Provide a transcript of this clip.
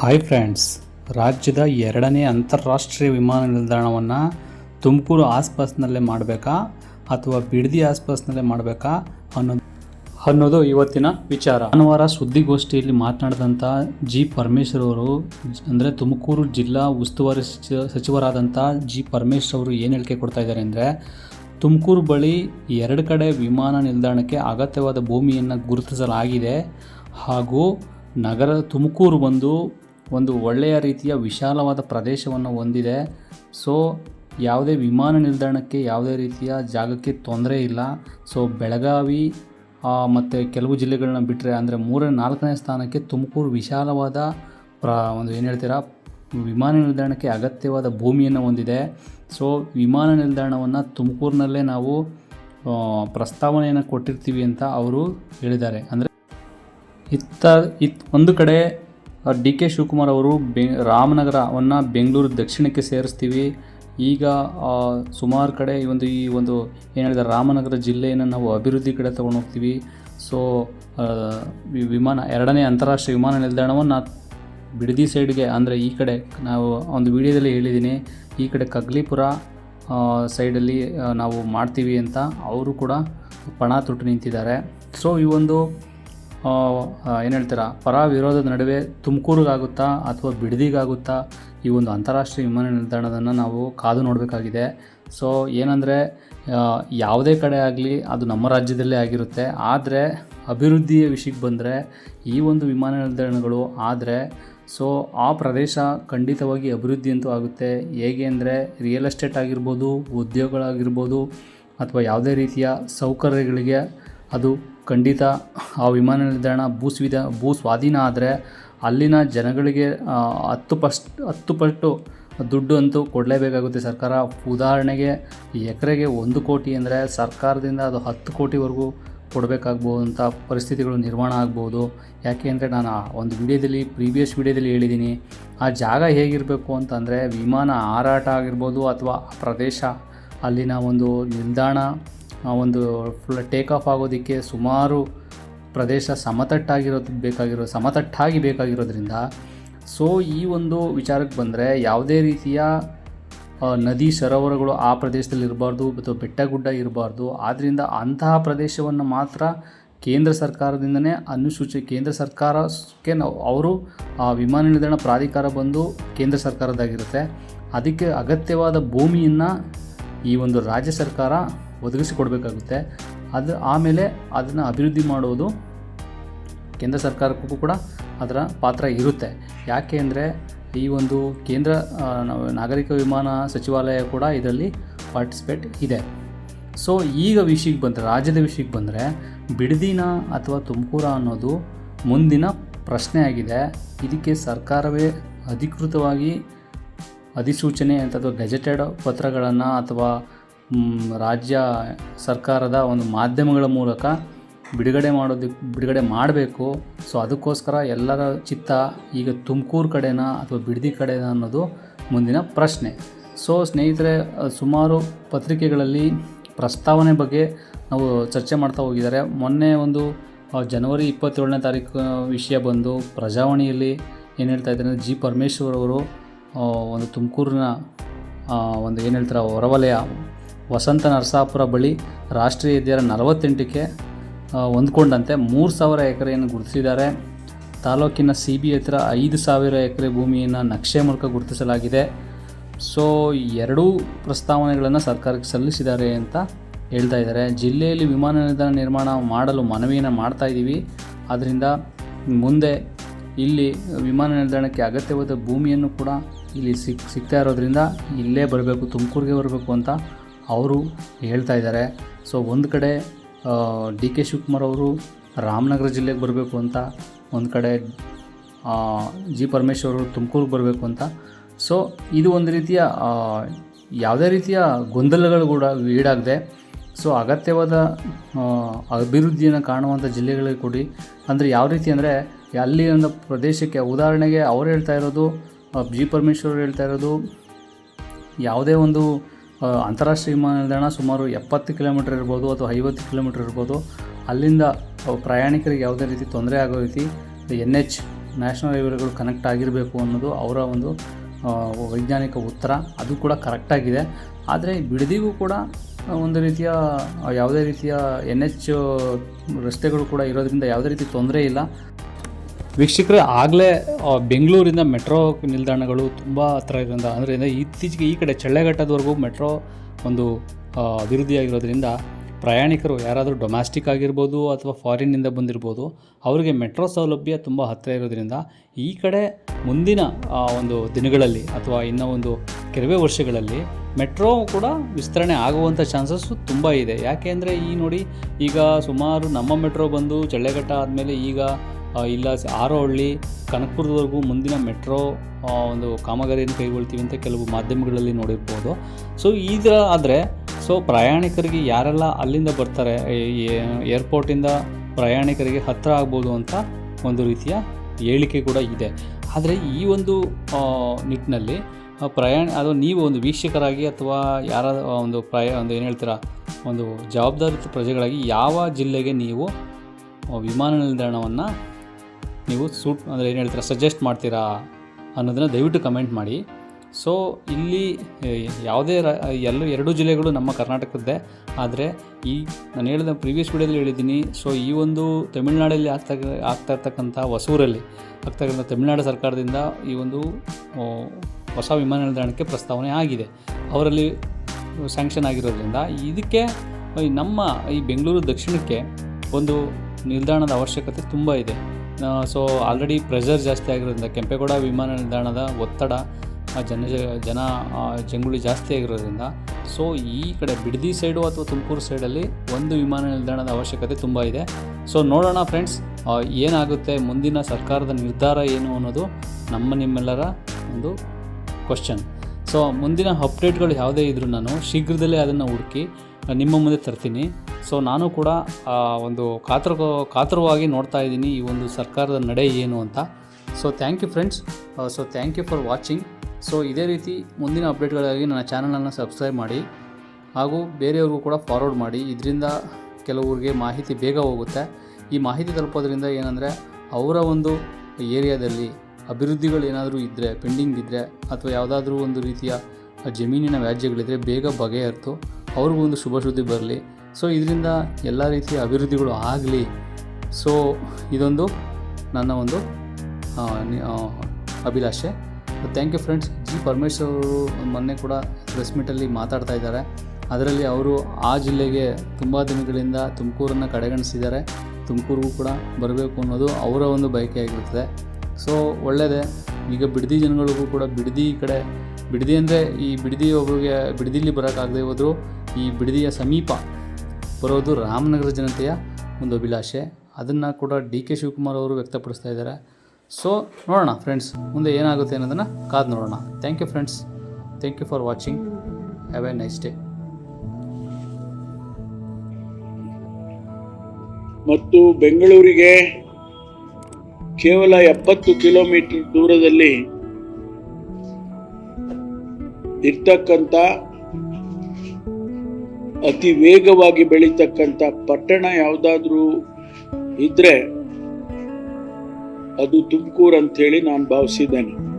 Hi friends ರಾಜ್ಯದ ಎರಡನೇ ಅಂತಾರಾಷ್ಟ್ರೀಯ ವಿಮಾನ ನಿಲ್ದಾಣವನ್ನು ತುಮಕೂರು ಆಸ್ಪಾಸ್ನಲ್ಲೇ ಮಾಡಬೇಕಾ ಅಥವಾ ಬಿಡದಿ ಆಸ್ಪಾಸ್ನಲ್ಲೇ ಮಾಡಬೇಕಾ ಅನ್ನೋದು ಅನ್ನೋದು ಇವತ್ತಿನ ವಿಚಾರ. ಭಾನುವಾರ ಸುದ್ದಿಗೋಷ್ಠಿಯಲ್ಲಿ ಮಾತನಾಡಿದಂಥ ಜಿ ಪರಮೇಶ್ವರ್ ಅವರು, ಅಂದರೆ ತುಮಕೂರು ಜಿಲ್ಲಾ ಉಸ್ತುವಾರಿ ಸಚಿವ ಸಚಿವರಾದಂಥ ಜಿ ಪರಮೇಶ್ವರ್ ಅವರು ಏನು ಹೇಳಿಕೆ ಕೊಡ್ತಾ ಇದ್ದಾರೆ ಅಂದರೆ, ತುಮಕೂರು ಬಳಿ ಎರಡು ಕಡೆ ವಿಮಾನ ನಿಲ್ದಾಣಕ್ಕೆ ಅಗತ್ಯವಾದ ಭೂಮಿಯನ್ನು ಗುರುತಿಸಲಾಗಿದೆ ಹಾಗೂ ನಗರ, ತುಮಕೂರು ಬಂದು ಒಂದು ಒಳ್ಳೆಯ ರೀತಿಯ ವಿಶಾಲವಾದ ಪ್ರದೇಶವನ್ನು ಹೊಂದಿದೆ. ಸೊ ಯಾವುದೇ ವಿಮಾನ ನಿಲ್ದಾಣಕ್ಕೆ ಯಾವುದೇ ರೀತಿಯ ಜಾಗಕ್ಕೆ ತೊಂದರೆ ಇಲ್ಲ. ಸೊ ಬೆಳಗಾವಿ ಮತ್ತು ಕೆಲವು ಜಿಲ್ಲೆಗಳನ್ನ ಬಿಟ್ಟರೆ ಅಂದರೆ ಮೂರನೇ, ನಾಲ್ಕನೇ ಸ್ಥಾನಕ್ಕೆ ತುಮಕೂರು ವಿಶಾಲವಾದ ಪ್ರ, ಒಂದು ಏನು ಹೇಳ್ತೀರಾ, ವಿಮಾನ ನಿಲ್ದಾಣಕ್ಕೆ ಅಗತ್ಯವಾದ ಭೂಮಿಯನ್ನು ಹೊಂದಿದೆ. ಸೊ ವಿಮಾನ ನಿಲ್ದಾಣವನ್ನು ತುಮಕೂರಿನಲ್ಲೇ ನಾವು ಪ್ರಸ್ತಾವನೆಯನ್ನು ಕೊಟ್ಟಿರ್ತೀವಿ ಅಂತ ಅವರು ಹೇಳಿದ್ದಾರೆ. ಅಂದರೆ ಇತ್ತ, ಇತ್, ಒಂದು ಕಡೆ ಡಿ ಕೆ ಶಿವಕುಮಾರ್ ಅವರು ಬೆ ರಾಮನಗರವನ್ನು ಬೆಂಗಳೂರು ದಕ್ಷಿಣಕ್ಕೆ ಸೇರಿಸ್ತೀವಿ. ಈಗ ಸುಮಾರು ಕಡೆ ಈ ಒಂದು ಈ ಒಂದು, ಏನು ಹೇಳಿದ್ರೆ, ರಾಮನಗರ ಜಿಲ್ಲೆಯನ್ನು ನಾವು ಅಭಿವೃದ್ಧಿ ಕಡೆ ತೊಗೊಂಡು ಹೋಗ್ತೀವಿ. ಸೊ ವಿಮಾನ, ಎರಡನೇ ಅಂತಾರಾಷ್ಟ್ರೀಯ ವಿಮಾನ ನಿಲ್ದಾಣವನ್ನು ಬಿಡದಿ ಸೈಡ್ಗೆ, ಅಂದರೆ ಈ ಕಡೆ ನಾವು ಒಂದು ವಿಡಿಯೋದಲ್ಲಿ ಹೇಳಿದ್ದೀನಿ ಈ ಕಡೆ ಕಗ್ಲಿಪುರ ಸೈಡಲ್ಲಿ ನಾವು ಮಾಡ್ತೀವಿ ಅಂತ. ಅವರು ಕೂಡ ಪಣ ತೊಟ್ಟು ನಿಂತಿದ್ದಾರೆ. ಸೊ, ಈ ಒಂದು ಏನು ಹೇಳ್ತೀರಾ? ಪರ ವಿರೋಧದ ನಡುವೆ ತುಮಕೂರಿಗಾಗುತ್ತಾ ಅಥವಾ ಬಿಡದಿಗಾಗುತ್ತಾ ಈ ಒಂದು ಅಂತಾರಾಷ್ಟ್ರೀಯ ವಿಮಾನ ನಿಲ್ದಾಣದನ್ನು ನಾವು ಕಾದು ನೋಡಬೇಕಾಗಿದೆ. ಸೊ ಏನಂದರೆ ಯಾವುದೇ ಕಡೆ ಆಗಲಿ ಅದು ನಮ್ಮ ರಾಜ್ಯದಲ್ಲೇ ಆಗಿರುತ್ತೆ. ಆದರೆ, ಅಭಿವೃದ್ಧಿಯ ವಿಷಯಕ್ಕೆ ಬಂದರೆ ಈ ಒಂದು ವಿಮಾನ ನಿಲ್ದಾಣಗಳು ಆದರೆ ಸೊ ಆ ಪ್ರದೇಶ ಖಂಡಿತವಾಗಿ ಅಭಿವೃದ್ಧಿ ಅಂತೂ ಆಗುತ್ತೆ. ಹೇಗೆ ಅಂದರೆ ರಿಯಲ್ ಎಸ್ಟೇಟ್ ಆಗಿರ್ಬೋದು, ಉದ್ಯೋಗಗಳಾಗಿರ್ಬೋದು, ಅಥವಾ ಯಾವುದೇ ರೀತಿಯ ಸೌಕರ್ಯಗಳಿಗೆ ಅದು ಖಂಡಿತ ಆ ವಿಮಾನ ನಿಲ್ದಾಣ ಭೂ ಸ್ವಿಧ, ಭೂ ಸ್ವಾಧೀನ ಆದರೆ ಅಲ್ಲಿನ ಜನಗಳಿಗೆ ಹತ್ತು ಪಸ್ಟ್ ಹತ್ತು ಪಟ್ಟು ದುಡ್ಡು ಅಂತೂ ಕೊಡಲೇಬೇಕಾಗುತ್ತೆ. ಸರ್ಕಾರ ಉದಾಹರಣೆಗೆ ಎಕರೆಗೆ ಒಂದು ಕೋಟಿ ಅಂದರೆ ಸರ್ಕಾರದಿಂದ ಅದು ಹತ್ತು ಕೋಟಿವರೆಗೂ ಕೊಡಬೇಕಾಗ್ಬೋದು ಅಂತ ಪರಿಸ್ಥಿತಿಗಳು ನಿರ್ಮಾಣ ಆಗ್ಬೋದು. ಯಾಕೆ ಅಂದರೆ ನಾನು ಒಂದು ವಿಡಿಯೋದಲ್ಲಿ, ಪ್ರೀವಿಯಸ್ ವಿಡಿಯೋದಲ್ಲಿ ಹೇಳಿದ್ದೀನಿ, ಆ ಜಾಗ ಹೇಗಿರಬೇಕು ಅಂತಂದರೆ ವಿಮಾನ ಹಾರಾಟ ಆಗಿರ್ಬೋದು ಅಥವಾ ಪ್ರದೇಶ ಅಲ್ಲಿನ ಒಂದು ನಿಲ್ದಾಣ ಒಂದು ಫುಲ್ ಟೇಕ್ ಆಫ್ ಆಗೋದಕ್ಕೆ ಸುಮಾರು ಪ್ರದೇಶ ಸಮತಟ್ಟಾಗಿರೋದು ಬೇಕಾಗಿರೋ, ಸಮತಟ್ಟಾಗಿ ಬೇಕಾಗಿರೋದ್ರಿಂದ ಸೊ ಈ ಒಂದು ವಿಚಾರಕ್ಕೆ ಬಂದರೆ ಯಾವುದೇ ರೀತಿಯ ನದಿ ಸರೋವರಗಳು ಆ ಪ್ರದೇಶದಲ್ಲಿ ಇರಬಾರ್ದು ಅಥವಾ ಬೆಟ್ಟ ಗುಡ್ಡ ಇರಬಾರ್ದು. ಆದ್ದರಿಂದ ಅಂತಹ ಪ್ರದೇಶವನ್ನು ಮಾತ್ರ ಕೇಂದ್ರ ಸರ್ಕಾರದಿಂದನೇ ಅನುಸೂಚಿ, ಕೇಂದ್ರ ಸರ್ಕಾರಕ್ಕೆ ನಾವು, ಅವರು ಆ ವಿಮಾನ ನಿಲ್ದಾಣ ಪ್ರಾಧಿಕಾರ ಬಂದು ಕೇಂದ್ರ ಸರ್ಕಾರದಾಗಿರುತ್ತೆ ಅದಕ್ಕೆ ಅಗತ್ಯವಾದ ಭೂಮಿಯನ್ನು ಈ ಒಂದು ರಾಜ್ಯ ಸರ್ಕಾರ ಒದಗಿಸಿಕೊಡ್ಬೇಕಾಗುತ್ತೆ. ಅದು ಆಮೇಲೆ ಅದನ್ನು ಅಭಿವೃದ್ಧಿ ಮಾಡೋದು ಕೇಂದ್ರ ಸರ್ಕಾರಕ್ಕೂ ಕೂಡ ಅದರ ಪಾತ್ರ ಇರುತ್ತೆ. ಯಾಕೆ ಅಂದರೆ ಈ ಒಂದು ಕೇಂದ್ರ ನಾಗರಿಕ ವಿಮಾನ ಸಚಿವಾಲಯ ಕೂಡ ಇದರಲ್ಲಿ ಪಾರ್ಟಿಸಿಪೇಟ್ ಇದೆ. ಸೊ, ಈಗ ವಿಷಯಕ್ಕೆ ಬಂದರೆ, ರಾಜ್ಯದ ವಿಷಯಕ್ಕೆ ಬಂದರೆ ಬಿಡದಿನ ಅಥವಾ ತುಮಕೂರ ಅನ್ನೋದು ಮುಂದಿನ ಪ್ರಶ್ನೆ ಆಗಿದೆ. ಇದಕ್ಕೆ ಸರ್ಕಾರವೇ ಅಧಿಕೃತವಾಗಿ ಅಧಿಸೂಚನೆ ಅಥವಾ ಗೆಜೆಟೆಡ್ ಪತ್ರಗಳನ್ನು ಅಥವಾ ರಾಜ್ಯ ಸರ್ಕಾರದ ಒಂದು ಮಾಧ್ಯಮಗಳ ಮೂಲಕ ಬಿಡುಗಡೆ ಮಾಡೋದಕ್ಕೆ ಬಿಡುಗಡೆ ಮಾಡಬೇಕು. ಸೊ ಅದಕ್ಕೋಸ್ಕರ ಎಲ್ಲರ ಚಿತ್ತ ಈಗ ತುಮಕೂರು ಕಡೆನಾ ಅಥವಾ ಬಿಡದಿ ಕಡೆನಾ ಅನ್ನೋದು ಮುಂದಿನ ಪ್ರಶ್ನೆ. ಸೊ ಸ್ನೇಹಿತರೆ ಸುಮಾರು ಪತ್ರಿಕೆಗಳಲ್ಲಿ ಪ್ರಸ್ತಾವನೆ ಬಗ್ಗೆ ನಾವು ಚರ್ಚೆ ಮಾಡ್ತಾ ಹೋಗಿದ್ದಾರೆ. ಮೊನ್ನೆ ಒಂದು ಜನವರಿ ಇಪ್ಪತ್ತೇಳನೇ ತಾರೀಕು ವಿಷಯ ಬಂದು ಪ್ರಜಾವಾಣಿಯಲ್ಲಿ ಏನು ಹೇಳ್ತಾ ಇದ್ದಾರೆ ಜಿ ಪರಮೇಶ್ವರ್ ಅವರು ಒಂದು ತುಮಕೂರಿನ ಒಂದು ಏನು ಹೇಳ್ತಾರೆ, ಹೊರವಲಯ ವಸಂತ ನರಸಾಪುರ ಬಳಿ ರಾಷ್ಟ್ರೀಯ ಹೆದ್ದಾರಿ ನಲವತ್ತೆಂಟಕ್ಕೆ ಹೊಂದ್ಕೊಂಡಂತೆ ಮೂರು ಸಾವಿರ ಎಕರೆಯನ್ನು ಗುರುತಿಸಿದ್ದಾರೆ. ತಾಲೂಕಿನ ಸಿ ಬಿ ಹತ್ರ ಐದು ಸಾವಿರ ಎಕರೆ ಭೂಮಿಯನ್ನು ನಕ್ಷೆ ಮೂಲಕ ಗುರುತಿಸಲಾಗಿದೆ. ಸೊ, ಎರಡೂ ಪ್ರಸ್ತಾವನೆಗಳನ್ನು ಸರ್ಕಾರಕ್ಕೆ ಸಲ್ಲಿಸಿದ್ದಾರೆ ಅಂತ ಹೇಳ್ತಾ ಇದ್ದಾರೆ. ಜಿಲ್ಲೆಯಲ್ಲಿ ವಿಮಾನ ನಿಲ್ದಾಣ ನಿರ್ಮಾಣ ಮಾಡಲು ಮನವಿಯನ್ನು ಮಾಡ್ತಾ ಇದ್ದೀವಿ ಆದ್ದರಿಂದ ಮುಂದೆ ಇಲ್ಲಿ ವಿಮಾನ ನಿಲ್ದಾಣಕ್ಕೆ ಅಗತ್ಯವಾದ ಭೂಮಿಯನ್ನು ಕೂಡ ಇಲ್ಲಿ ಸಿಕ್, ಸಿಗ್ತಾ ಇರೋದ್ರಿಂದ ಇಲ್ಲೇ ಬರಬೇಕು, ತುಮಕೂರಿಗೆ ಬರಬೇಕು ಅಂತ ಅವರು ಹೇಳ್ತಾ ಇದ್ದಾರೆ. ಸೊ ಒಂದು ಕಡೆ ಡಿ ಕೆ ಶಿವಕುಮಾರ್ ಅವರು ರಾಮನಗರ ಜಿಲ್ಲೆಗೆ ಬರಬೇಕು ಅಂತ, ಒಂದು ಕಡೆ ಜಿ ಪರಮೇಶ್ವರ್ ಅವರು ತುಮಕೂರಿಗೆ ಬರಬೇಕು ಅಂತ. ಸೊ ಇದು ಒಂದು ರೀತಿಯ ಯಾವುದೇ ರೀತಿಯ ಗೊಂದಲಗಳು ಕೂಡ ಈಡಾಗದೆ. ಸೊ ಅಗತ್ಯವಾದ ಅಭಿವೃದ್ಧಿಯನ್ನು ಕಾಣುವಂಥ ಜಿಲ್ಲೆಗಳಿಗೆ ಕೊಡಿ. ಅಂದರೆ ಯಾವ ರೀತಿ ಅಂದರೆ, ಅಲ್ಲಿ ಒಂದು ಪ್ರದೇಶಕ್ಕೆ, ಉದಾಹರಣೆಗೆ ಅವ್ರು ಹೇಳ್ತಾ ಇರೋದು ಜಿ ಪರಮೇಶ್ವರ್ ಹೇಳ್ತಾ ಇರೋದು, ಯಾವುದೇ ಒಂದು ಅಂತಾರಾಷ್ಟ್ರೀಯ ವಿಮಾನ ನಿಲ್ದಾಣ ಸುಮಾರು ಎಪ್ಪತ್ತು ಕಿಲೋಮೀಟರ್ ಇರ್ಬೋದು ಅಥವಾ ಐವತ್ತು ಕಿಲೋಮೀಟರ್ ಇರ್ಬೋದು. ಅಲ್ಲಿಂದ ಪ್ರಯಾಣಿಕರಿಗೆ ಯಾವುದೇ ರೀತಿ ತೊಂದರೆ ಆಗೋ ರೀತಿ ಎನ್ ಎಚ್ ನ್ಯಾಷನಲ್ ಹೈವೇಗಳು ಕನೆಕ್ಟ್ ಆಗಿರಬೇಕು ಅನ್ನೋದು ಅವರ ಒಂದು ವೈಜ್ಞಾನಿಕ ಉತ್ತರ. ಅದು ಕೂಡ ಕರೆಕ್ಟಾಗಿದೆ ಆದರೆ ಬಿಡದಿಗೂ ಕೂಡ ಒಂದು ರೀತಿಯ ಯಾವುದೇ ರೀತಿಯ ಎನ್ ಎಚ್ ರಸ್ತೆಗಳು ಕೂಡ ಇರೋದ್ರಿಂದ ಯಾವುದೇ ರೀತಿ ತೊಂದರೆ ಇಲ್ಲ. ವೀಕ್ಷಕರೇ, ಆಗಲೇ ಬೆಂಗಳೂರಿಂದ ಮೆಟ್ರೋ ನಿಲ್ದಾಣಗಳು ತುಂಬ ಹತ್ರ ಇರೋದ್ರಿಂದ ಅಂದರೆ ಇತ್ತೀಚೆಗೆ ಈ ಕಡೆ ಚಳ್ಳೆಘಟ್ಟದವರೆಗೂ ಮೆಟ್ರೋ ಒಂದು ಅಭಿವೃದ್ಧಿಯಾಗಿರೋದ್ರಿಂದ ಪ್ರಯಾಣಿಕರು ಯಾರಾದರೂ ಡೊಮ್ಯಾಸ್ಟಿಕ್ ಆಗಿರ್ಬೋದು ಅಥವಾ ಫಾರಿನ್ನಿಂದ ಬಂದಿರ್ಬೋದು, ಅವರಿಗೆ ಮೆಟ್ರೋ ಸೌಲಭ್ಯ ತುಂಬ ಹತ್ತಿರ ಇರೋದ್ರಿಂದ ಈ ಕಡೆ ಮುಂದಿನ ಒಂದು ದಿನಗಳಲ್ಲಿ ಅಥವಾ ಇನ್ನೂ ಒಂದು ಕೆಲವೇ ವರ್ಷಗಳಲ್ಲಿ ಮೆಟ್ರೋ ಕೂಡ ವಿಸ್ತರಣೆ ಆಗುವಂಥ ಚಾನ್ಸಸ್ಸು ತುಂಬ ಇದೆ. ಯಾಕೆ ಅಂದರೆ ಈ ನೋಡಿ ಈಗ ಸುಮಾರು ನಮ್ಮ ಮೆಟ್ರೋ ಬಂದು ಚಳ್ಳೆಘಟ್ಟ ಆದಮೇಲೆ ಈಗ ಇಲ್ಲ ಆರೋಹಳ್ಳಿ ಕನಕಪುರದವರೆಗೂ ಮುಂದಿನ ಮೆಟ್ರೋ ಒಂದು ಕಾಮಗಾರಿಯನ್ನು ಕೈಗೊಳ್ತೀವಿ ಅಂತ ಕೆಲವು ಮಾಧ್ಯಮಗಳಲ್ಲಿ ನೋಡಿರ್ಬೋದು. ಸೊ ಈಗ ಆದರೆ, ಸೊ, ಪ್ರಯಾಣಿಕರಿಗೆ ಯಾರೆಲ್ಲ ಅಲ್ಲಿಂದ ಬರ್ತಾರೆ ಏರ್ಪೋರ್ಟಿಂದ ಪ್ರಯಾಣಿಕರಿಗೆ ಹತ್ತಿರ ಆಗ್ಬೋದು ಅಂತ ಒಂದು ರೀತಿಯ ಹೇಳಿಕೆ ಕೂಡ ಇದೆ. ಆದರೆ, ಈ ಒಂದು ನಿಟ್ಟಿನಲ್ಲಿ ಪ್ರಯಾಣ, ಅದು ನೀವು ಒಂದು ವೀಕ್ಷಕರಾಗಿ ಅಥವಾ ಯಾರ ಒಂದು ಪ್ರಯ, ಒಂದು ಏನು ಹೇಳ್ತೀರಾ, ಒಂದು ಜವಾಬ್ದಾರಿತ ಪ್ರಜೆಗಳಾಗಿ ಯಾವ ಜಿಲ್ಲೆಗೆ ನೀವು ವಿಮಾನ ನಿಲ್ದಾಣವನ್ನು ನೀವು ಸೂಟ್ ಅಂದರೆ ಏನು ಹೇಳ್ತೀರಾ ಸಜೆಸ್ಟ್ ಮಾಡ್ತೀರಾ ಅನ್ನೋದನ್ನು ದಯವಿಟ್ಟು ಕಮೆಂಟ್ ಮಾಡಿ. ಸೊ ಇಲ್ಲಿ ಯಾವುದೇ ರ, ಎಲ್ಲ ಎರಡೂ ಜಿಲ್ಲೆಗಳು ನಮ್ಮ ಕರ್ನಾಟಕದ್ದೇ. ಆದರೆ, ಈ ನಾನು ಹೇಳಿದ ಪ್ರೀವಿಯಸ್ ವಿಡಿಯೋದಲ್ಲಿ ಹೇಳಿದ್ದೀನಿ ಸೊ ಈ ಒಂದು ತಮಿಳುನಾಡಲ್ಲಿ ಆಗ್ತಾ ಆಗ್ತಾ ಇರ್ತಕ್ಕಂಥ ಹೊಸೂರಲ್ಲಿ ಆಗ್ತಕ್ಕಂಥ ತಮಿಳುನಾಡು ಸರ್ಕಾರದಿಂದ ಈ ಒಂದು ಹೊಸ ವಿಮಾನ ನಿಲ್ದಾಣಕ್ಕೆ ಪ್ರಸ್ತಾವನೆ ಆಗಿದೆ. ಅವರಲ್ಲಿ ಸ್ಯಾಂಕ್ಷನ್ ಆಗಿರೋದ್ರಿಂದ, ಇದಕ್ಕೆ ನಮ್ಮ ಈ ಬೆಂಗಳೂರು ದಕ್ಷಿಣಕ್ಕೆ ಒಂದು ನಿಲ್ದಾಣದ ಅವಶ್ಯಕತೆ ತುಂಬ ಇದೆ. ಸೊ ಆಲ್ರೆಡಿ ಪ್ರೆಷರ್ ಜಾಸ್ತಿ ಆಗಿರೋದ್ರಿಂದ ಕೆಂಪೇಗೌಡ ವಿಮಾನ ನಿಲ್ದಾಣದ ಒತ್ತಡ ಜನ ಜನ ಜಂಗುಳಿ ಜಾಸ್ತಿ ಆಗಿರೋದ್ರಿಂದ ಸೊ ಈ ಕಡೆ ಬಿಡದಿ ಸೈಡು ಅಥವಾ ತುಮಕೂರು ಸೈಡಲ್ಲಿ ಒಂದು ವಿಮಾನ ನಿಲ್ದಾಣದ ಅವಶ್ಯಕತೆ ತುಂಬ ಇದೆ. ಸೊ ನೋಡೋಣ ಫ್ರೆಂಡ್ಸ್ ಏನಾಗುತ್ತೆ, ಮುಂದಿನ ಸರ್ಕಾರದ ನಿರ್ಧಾರ ಏನು ಅನ್ನೋದು ನಮ್ಮ ನಿಮ್ಮೆಲ್ಲರ ಒಂದು ಕ್ವಶನ್ ಸೊ ಮುಂದಿನ ಅಪ್ಡೇಟ್ಗಳು ಯಾವುದೇ ಇದ್ದರೂ ನಾನು ಶೀಘ್ರದಲ್ಲೇ ಅದನ್ನು ಹುಡುಕಿ ನಿಮ್ಮ ಮುಂದೆ ತರ್ತೀನಿ. ಸೊ ನಾನು ಕೂಡ ಒಂದು ಕಾತರ ಕಾತರವಾಗಿ ನೋಡ್ತಾ ಇದ್ದೀನಿ ಈ ಒಂದು ಸರ್ಕಾರದ ನಡೆ ಏನು ಅಂತ. So thank you friends so thank you for watching so ಇದೇ ರೀತಿ ಮುಂದಿನ ಅಪ್ಡೇಟ್ಗಳಿಗಾಗಿ ನನ್ನ ಚಾನಲನ್ನು ಸಬ್ಸ್ಕ್ರೈಬ್ ಮಾಡಿ. ಹಾಗೂ ಬೇರೆಯವ್ರಿಗೂ ಕೂಡ ಫಾರ್ವರ್ಡ್ ಮಾಡಿ. ಇದರಿಂದ ಕೆಲವ್ರಿಗೆ ಮಾಹಿತಿ ಬೇಗ ಹೋಗುತ್ತೆ. ಈ ಮಾಹಿತಿ ತಲುಪೋದ್ರಿಂದ ಏನಂದರೆ, ಅವರ ಒಂದು ಏರಿಯಾದಲ್ಲಿ ಅಭಿವೃದ್ಧಿಗಳು ಏನಾದರೂ ಇದ್ದರೆ ಪೆಂಡಿಂಗ್ ಇದ್ದರೆ ಅಥವಾ ಯಾವುದಾದ್ರೂ ಒಂದು ರೀತಿಯ ಜಮೀನಿನ ವ್ಯಾಜ್ಯಗಳಿದ್ದರೆ ಬೇಗ ಬಗೆಹರಿತು. ಅವ್ರಿಗೂ ಒಂದು ಶುಭ ಸುದ್ದಿ ಬರಲಿ. ಸೊ ಇದರಿಂದ ಎಲ್ಲ ರೀತಿಯ ಅಭಿವೃದ್ಧಿಗಳು ಆಗಲಿ. ಸೊ ಇದೊಂದು ನನ್ನ ಒಂದು ಅಭಿಲಾಷೆ. Thank you friends G Parameshwar ಅವರು ಮೊನ್ನೆ ಕೂಡ ಪ್ರೆಸ್ ಮೀಟಲ್ಲಿ ಮಾತಾಡ್ತಾ ಇದ್ದಾರೆ. ಅದರಲ್ಲಿ ಅವರು ಆ ಜಿಲ್ಲೆಗೆ ತುಂಬ ದಿನಗಳಿಂದ ತುಮಕೂರನ್ನು ಕಡೆಗಣಿಸಿದ್ದಾರೆ. ತುಮಕೂರಿಗೂ ಕೂಡ ಬರಬೇಕು ಅನ್ನೋದು ಅವರ ಒಂದು ಬಯಕೆ ಆಗಿರ್ತದೆ ಸೊ ಒಳ್ಳೆಯದೇ ಈಗ ಬಿಡದಿ ಜನಗಳಿಗೂ ಕೂಡ ಬಿಡದಿ ಕಡೆ ಬಿಡದಿ ಅಂದರೆ ಈ ಬಿಡದಿ ಒಬ್ಬರಿಗೆ ಬಿಡದಿಲಿ ಬರೋಕ್ಕಾಗದೇ ಹೋದರೂ, ಈ ಬಿಡದಿಯ ಸಮೀಪ ಬರೋದು ರಾಮನಗರ ಜನತೆಯ ಒಂದು ಅಭಿಲಾಷೆ. ಅದನ್ನು ಕೂಡ ಡಿ ಕೆ ಶಿವಕುಮಾರ್ ಅವರು ವ್ಯಕ್ತಪಡಿಸ್ತಾ ಇದ್ದಾರೆ. ಸೊ ನೋಡೋಣ ಫ್ರೆಂಡ್ಸ್ ಮುಂದೆ ಏನಾಗುತ್ತೆ ಅನ್ನೋದನ್ನು ಕಾದು ನೋಡೋಣ. Thank you friends thank you for watching have a nice day ಮತ್ತು ಬೆಂಗಳೂರಿಗೆ ಕೇವಲ ಎಪ್ಪತ್ತು ಕಿಲೋಮೀಟರ್ ದೂರದಲ್ಲಿ ಇರ್ತಕ್ಕಂಥ ಅತಿ ವೇಗವಾಗಿ ಬೆಳೀತಕ್ಕಂಥ ಪಟ್ಟಣ ಯಾವುದಾದ್ರೂ ಇದ್ರೆ ಅದು ತುಮಕೂರು ಅಂತ ಹೇಳಿ ನಾನು ಭಾವಿಸಿದ್ದೇನೆ.